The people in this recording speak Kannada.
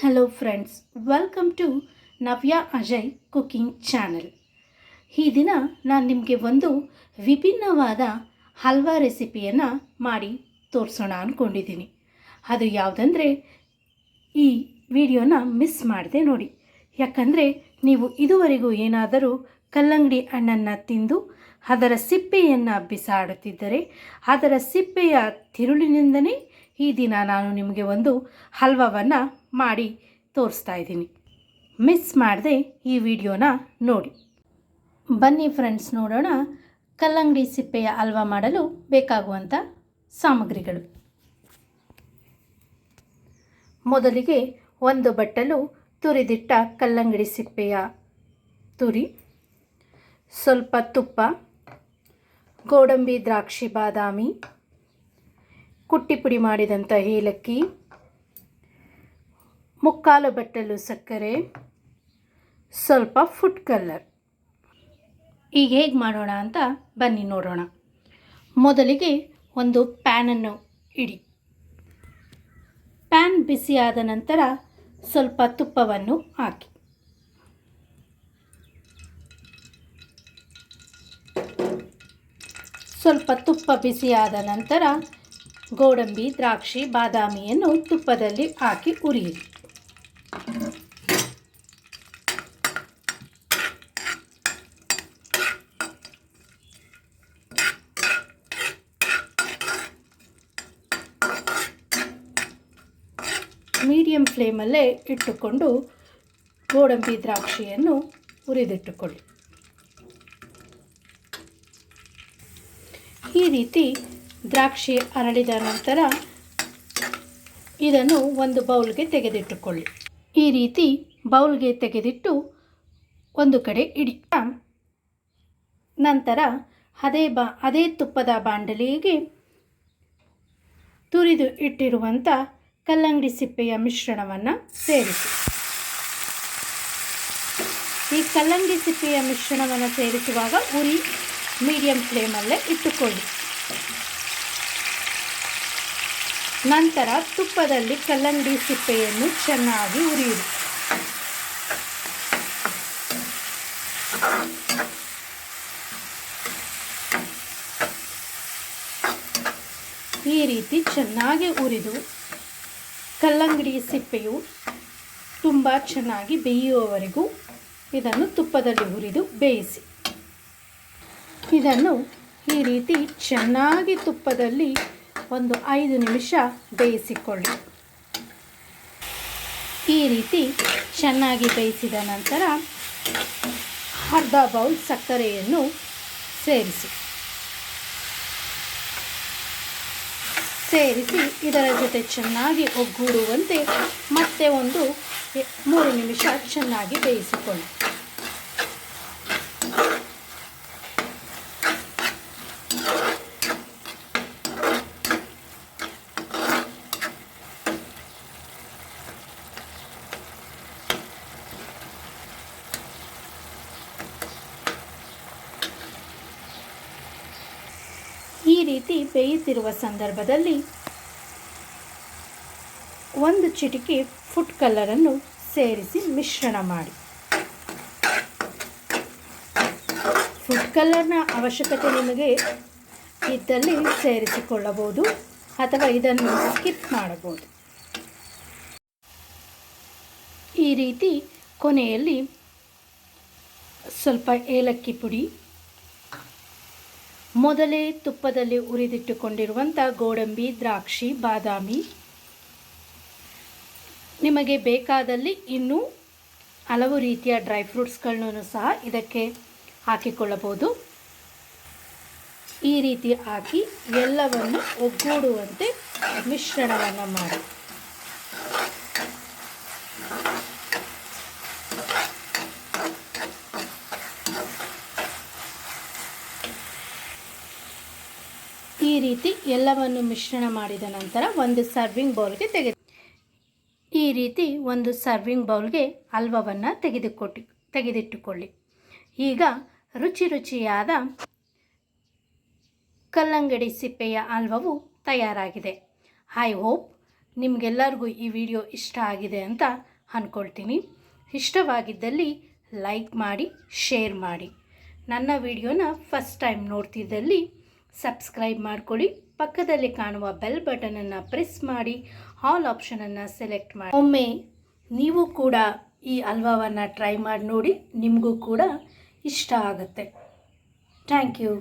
Hello friends welcome to Navya Ajay cooking channel ಈ ದಿನ ನಾನು ನಿಮಗೆ ಒಂದು ವಿಭಿನ್ನವಾದ ಹಲ್ವಾ ರೆಸಿಪಿಯನ್ನು ಮಾಡಿ ತೋರಿಸೋಣ ಅಂದ್ಕೊಂಡಿದ್ದೀನಿ ಅದು ಯಾವುದಂದರೆ ಈ ವಿಡಿಯೋನ ಮಿಸ್ ಮಾಡಿದೆ ನೋಡಿ. ಯಾಕಂದರೆ ನೀವು ಇದುವರೆಗೂ ಏನಾದರೂ ಕಲ್ಲಂಗಡಿ ಹಣ್ಣನ್ನು ತಿಂದು ಅದರ ಸಿಪ್ಪೆಯನ್ನು ಬಿಸಾಡುತ್ತಿದ್ದರೆ ಅದರ ಸಿಪ್ಪೆಯ ತಿರುಳಿನಿಂದನೇ ಈ ದಿನ ನಾನು ನಿಮಗೆ ಒಂದು ಹಲ್ವವನ್ನು ಮಾಡಿ ತೋರಿಸ್ತಾ ಇದ್ದೀನಿ. ಮಿಸ್ ಮಾಡದೆ ಈ ವಿಡಿಯೋನ ನೋಡಿ. ಬನ್ನಿ ಫ್ರೆಂಡ್ಸ್ ನೋಡೋಣ. ಕಲ್ಲಂಗಡಿ ಸಿಪ್ಪೆಯ ಹಲ್ವಾ ಮಾಡಲು ಬೇಕಾಗುವಂಥ ಸಾಮಗ್ರಿಗಳು. ಮೊದಲಿಗೆ ಒಂದು ಬಟ್ಟಲು ತುರಿದಿಟ್ಟ ಕಲ್ಲಂಗಡಿ ಸಿಪ್ಪೆಯ ತುರಿ, ಸ್ವಲ್ಪ ತುಪ್ಪ, ಗೋಡಂಬಿ ದ್ರಾಕ್ಷಿ ಬಾದಾಮಿ, ಕುಟ್ಟಿ ಪುಡಿ ಮಾಡಿದಂಥ ಏಲಕ್ಕಿ ಮುಕ್ಕಾಲು ಬಟ್ಟಲು ಸಕ್ಕರೆ, ಸ್ವಲ್ಪ ಫುಡ್ ಕಲರ್ ಈಗ ಹೇಗೆ ಮಾಡೋಣ ಅಂತ ಬನ್ನಿ ನೋಡೋಣ. ಮೊದಲಿಗೆ ಒಂದು ಪ್ಯಾನನ್ನು ಇಡಿ. ಪ್ಯಾನ್ ಬಿಸಿಯಾದ ನಂತರ ಸ್ವಲ್ಪ ತುಪ್ಪವನ್ನು ಹಾಕಿ. ಸ್ವಲ್ಪ ತುಪ್ಪ ಬಿಸಿಯಾದ ನಂತರ ಗೋಡಂಬಿ, ದ್ರಾಕ್ಷಿ, ಬಾದಾಮಿಯನ್ನು ತುಪ್ಪದಲ್ಲಿ ಹಾಕಿ ಉರಿಯಿರಿ ಮೀಡಿಯಂ ಫ್ಲೇಮಲ್ಲೇ ಇಟ್ಟುಕೊಂಡು ಗೋಡಂಬಿ ದ್ರಾಕ್ಷಿಯನ್ನು ಹುರಿದಿಟ್ಟುಕೊಳ್ಳಿ. ಈ ರೀತಿ ದ್ರಾಕ್ಷಿ ಅರಳಿದ ನಂತರ ಇದನ್ನು ಒಂದು ಬೌಲ್ಗೆ ತೆಗೆದಿಟ್ಟುಕೊಳ್ಳಿ. ಈ ರೀತಿ ಬೌಲ್ಗೆ ತೆಗೆದಿಟ್ಟು ಒಂದು ಕಡೆ ಇಡಿ. ನಂತರ ಅದೇ ಬಾ, ಅದೇ ತುಪ್ಪದ ಬಾಂಡಲಿಗೆ ತುರಿದು ಇಟ್ಟಿರುವಂಥ ಕಲ್ಲಂಗಡಿ ಸಿಪ್ಪೆಯ ಮಿಶ್ರಣವನ್ನು ಸೇರಿಸಿ. ಈ ಕಲ್ಲಂಗಡಿ ಸಿಪ್ಪೆಯ ಮಿಶ್ರಣವನ್ನು ಸೇರಿಸುವಾಗ ಉರಿ ಮೀಡಿಯಂ ಫ್ಲೇಮಲ್ಲೇ ಇಟ್ಟುಕೊಳ್ಳಿ. ನಂತರ ತುಪ್ಪದಲ್ಲಿ ಕಲ್ಲಂಗಡಿ ಸಿಪ್ಪೆಯನ್ನು ಚೆನ್ನಾಗಿ ಉರಿಯಿರಿ. ಈ ರೀತಿ ಚೆನ್ನಾಗಿ ಉರಿದು ಕಲ್ಲಂಗಡಿ ಸಿಪ್ಪೆಯು ತುಂಬ ಚೆನ್ನಾಗಿ ಬೇಯುವವರೆಗೂ ಇದನ್ನು ತುಪ್ಪದಲ್ಲಿ ಹುರಿದು ಬೇಯಿಸಿ. ಇದನ್ನು ಈ ರೀತಿ ಚೆನ್ನಾಗಿ ತುಪ್ಪದಲ್ಲಿ ಒಂದು ಐದು ನಿಮಿಷ ಬೇಯಿಸಿಕೊಳ್ಳಿ. ಈ ರೀತಿ ಚೆನ್ನಾಗಿ ಬೇಯಿಸಿದ ನಂತರ ಅರ್ಧ ಬೌಲ್ ಸಕ್ಕರೆಯನ್ನು ಸೇರಿಸಿ. ಸೇರಿಸಿ ಇದರ ಜೊತೆ ಚೆನ್ನಾಗಿ ಒಗ್ಗೂಡುವಂತೆ ಮತ್ತೆ ಒಂದು ಮೂರು ನಿಮಿಷ ಚೆನ್ನಾಗಿ ಬೇಯಿಸಿಕೊಳ್ಳಿ. ರೀತಿ ಬೇಯುತ್ತಿರುವ ಸಂದರ್ಭದಲ್ಲಿ ಒಂದು ಚಿಟಿಕೆ ಫುಡ್ ಕಲರನ್ನು ಸೇರಿಸಿ ಮಿಶ್ರಣ ಮಾಡಿ. ಫುಡ್ ಕಲರ್ನ ಅವಶ್ಯಕತೆ ನಿಮಗೆ ಇದ್ದಲ್ಲಿ ಸೇರಿಸಿಕೊಳ್ಳಬಹುದು ಅಥವಾ ಇದನ್ನು ಸ್ಕಿಪ್ ಮಾಡಬಹುದು. ಈ ರೀತಿ ಕೊನೆಯಲ್ಲಿ ಸ್ವಲ್ಪ ಏಲಕ್ಕಿ ಪುಡಿ ಮೊದಲೇ ತುಪ್ಪದಲ್ಲಿ ಉರಿದಿಟ್ಟುಕೊಂಡಿರುವಂಥ ಗೋಡಂಬಿ, ದ್ರಾಕ್ಷಿ, ಬಾದಾಮಿ. ನಿಮಗೆ ಬೇಕಾದಲ್ಲಿ ಇನ್ನೂ ಹಲವು ರೀತಿಯ ಡ್ರೈ ಫ್ರೂಟ್ಸ್ಗಳನ್ನು ಸಹ ಇದಕ್ಕೆ ಹಾಕಿಕೊಳ್ಳಬಹುದು. ಈ ರೀತಿ ಹಾಕಿ ಎಲ್ಲವನ್ನು ಒಗ್ಗೂಡುವಂತೆ ಮಿಶ್ರಣವನ್ನು ಮಾಡಿ. ರೀತಿ ಎಲ್ಲವನ್ನು ಮಿಶ್ರಣ ಮಾಡಿದ ನಂತರ ಒಂದು ಸರ್ವಿಂಗ್ ಬೌಲ್ಗೆ ತೆಗೆದು ಈ ರೀತಿ ಒಂದು ಸರ್ವಿಂಗ್ ಬೌಲ್ಗೆ ಹಲ್ವವನ್ನು ತೆಗೆದುಕೊಟ್ಟು ತೆಗೆದಿಟ್ಟುಕೊಳ್ಳಿ. ಈಗ ರುಚಿ ರುಚಿಯಾದ ಕಲ್ಲಂಗಡಿ ಸಿಪ್ಪೆಯ ಹಲ್ವವು ತಯಾರಾಗಿದೆ. ಐ ಹೋಪ್ ನಿಮಗೆಲ್ಲರಿಗೂ ಈ ವಿಡಿಯೋ ಇಷ್ಟ ಆಗಿದೆ ಅಂತ ಅಂದ್ಕೊಳ್ತೀನಿ ಇಷ್ಟವಾಗಿದ್ದಲ್ಲಿ ಲೈಕ್ ಮಾಡಿ ಶೇರ್ ಮಾಡಿ. ನನ್ನ ವಿಡಿಯೋನ ಫಸ್ಟ್ ಟೈಮ್ ನೋಡ್ತಿದ್ದಲ್ಲಿ ಸಬ್ಸ್ಕ್ರೈಬ್ ಮಾಡ್ಕೊಳ್ಳಿ. ಪಕ್ಕದಲ್ಲಿ ಕಾಣುವ ಬೆಲ್ ಬಟನನ್ನು ಪ್ರೆಸ್ ಮಾಡಿ. ಆಲ್ ಆಪ್ಷನನ್ನು ಸೆಲೆಕ್ಟ್ ಮಾಡಿ. ಒಮ್ಮೆ ನೀವು ಕೂಡ ಈ ಹಲ್ವಾವನ್ನು ಟ್ರೈ ಮಾಡಿ ನೋಡಿ. ನಿಮಗೂ ಕೂಡ ಇಷ್ಟ ಆಗುತ್ತೆ. Thank you